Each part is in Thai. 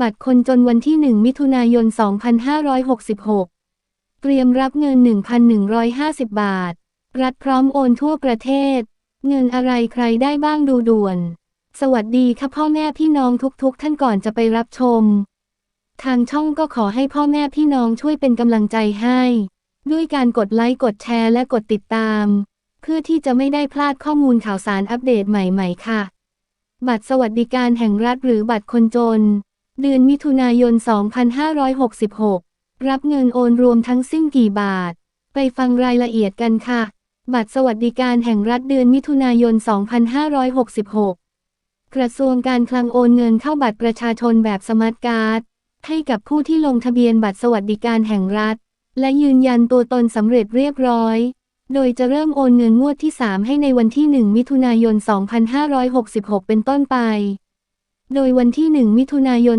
บัตรคนจนวันที่ 1 มิถุนายน 2566 เตรียมรับเงิน 1,150 บาท รัฐพร้อมโอนทั่วประเทศ เงินอะไรใครได้บ้างดูด่วน สวัสดีค่ะพ่อแม่พี่น้องทุกๆ ท่านก่อนจะไปรับชม ทางช่องก็ขอให้พ่อแม่พี่น้องช่วยเป็นกำลังใจให้ ด้วยการกดไลค์กดแชร์และกดติดตาม เพื่อที่จะไม่ได้พลาดข้อมูลข่าวสารอัปเดตใหม่ ๆ ค่ะ บัตรสวัสดิการแห่งรัฐหรือบัตรคนจน เดือนมิถุนายน 2566 รับเงินโอนรวมทั้งสิ้นกี่บาท ไปฟังรายละเอียดกันค่ะ บัตรสวัสดิการแห่งรัฐเดือนมิถุนายน 2566 กระทรวงการคลังโอนเงินเข้าบัตรประชาชนแบบสมาร์ทการ์ด ให้กับผู้ที่ลงทะเบียนบัตรสวัสดิการแห่งรัฐ และยืนยันตัวตนสำเร็จเรียบร้อย โดยจะเริ่มโอนเงินงวดที่ 3 ให้ในวันที่ 1 มิถุนายน 2566 เป็นต้นไป โดยวันที่ 1 มิถุนายน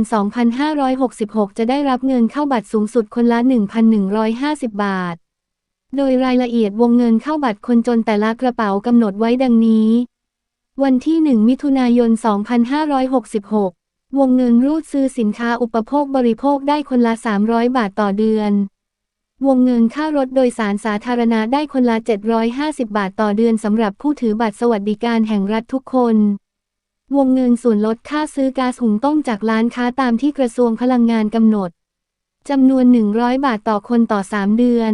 2566 จะได้รับเงินเข้าบัตรสูงสุดคนละ 1,150 บาท โดยรายละเอียดวงเงินเข้าบัตรคนจนแต่ละกระเป๋ากำหนดไว้ดังนี้ วันที่ 1 มิถุนายน 2566 วงเงินรูดซื้อสินค้าอุปโภคบริโภคได้คนละ 300 บาทต่อเดือน วงเงินค่ารถโดยสารสาธารณะได้คนละ 750 บาทต่อเดือนสำหรับผู้ถือบัตรสวัสดิการแห่งรัฐทุกคน วงเงินส่วนลดค่าซื้อก๊าซหุงต้มจากร้านค้าตามที่กระทรวงพลังงานกำหนด จำนวน 100 บาทต่อคนต่อ 3 เดือน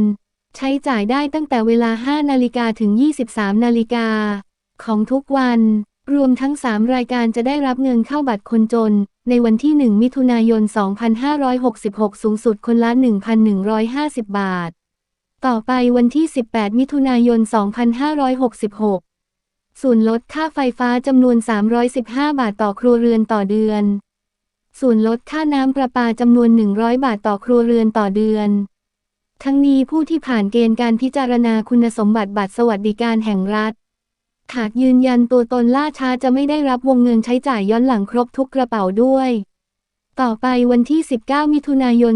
ใช้จ่ายได้ตั้งแต่เวลา 5 นาฬิกาถึง 23 นาฬิกา ของทุกวัน รวมทั้ง 3 รายการจะได้รับเงินเข้าบัตรคนจน ในวันที่ 1 มิถุนายน 2566 สูงสุดคนละ 1,150 บาท ต่อไปวันที่ 18 มิถุนายน 2566 ส่วนลดค่าไฟฟ้าจำนวน 315 บาทต่อครัวเรือนต่อเดือน ส่วนลดค่าน้ำประปาจำนวน 100 บาทต่อครัวเรือนต่อเดือน ทั้งนี้ผู้ที่ผ่านเกณฑ์การพิจารณาคุณสมบัติบัตรสวัสดิการแห่งรัฐหากยืนยันตัวตนล่าช้าจะไม่ได้รับวงเงินใช้จ่ายย้อนหลังครบทุกกระเป๋าด้วย ต่อไปวันที่ 19 มิถุนายน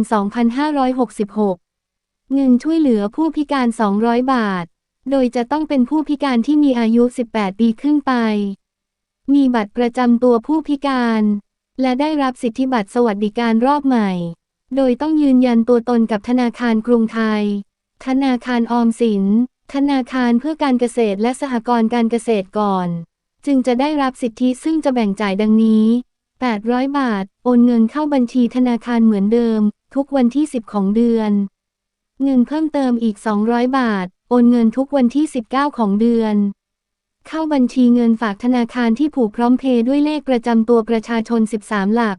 2566 เงินช่วยเหลือผู้พิการ 200 บาท โดยจะต้องเป็นผู้พิการที่มีอายุ 18 ปีขึ้นไป มีบัตรประจำตัวผู้พิการ และได้รับสิทธิบัตรสวัสดิการรอบใหม่ โดยต้องยืนยันตัวตนกับธนาคารกรุงไทย ธนาคารออมสิน ธนาคารเพื่อการเกษตรและสหกรณ์การเกษตรก่อน จึงจะได้รับสิทธิซึ่งจะแบ่งจ่ายดังนี้ 800 บาท โอนเงินเข้าบัญชีธนาคารเหมือนเดิม ทุกวันที่ 10 ของเดือน เงินเพิ่มเติมอีก 200 บาท โอนเงินทุกวันที่ 19 ของเดือน เข้าบัญชีเงินฝากธนาคารที่ผูกพร้อมเพย์ด้วยเลขประจำตัวประชาชน 13 หลัก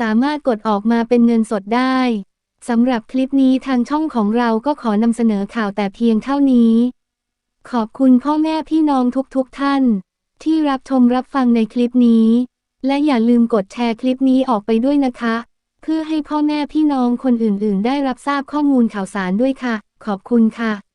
สามารถกดออกมาเป็นเงินสดได้สำหรับคลิปนี้ทางช่องของเราก็ขอนำเสนอข่าวแต่เพียงเท่านี้ ขอบคุณพ่อแม่พี่น้องทุกๆทท่าน ที่รับชมรับฟังในคลิปนี้ และอย่าลืมกดแชร์คลิปนี้ออกไปด้วยนะคะ เพื่อให้พ่อแม่พี่น้องคนอื่นๆ ได้รับทราบข้อมูลข่าวสารด้วยค่ะ ขอบคุณค่ะ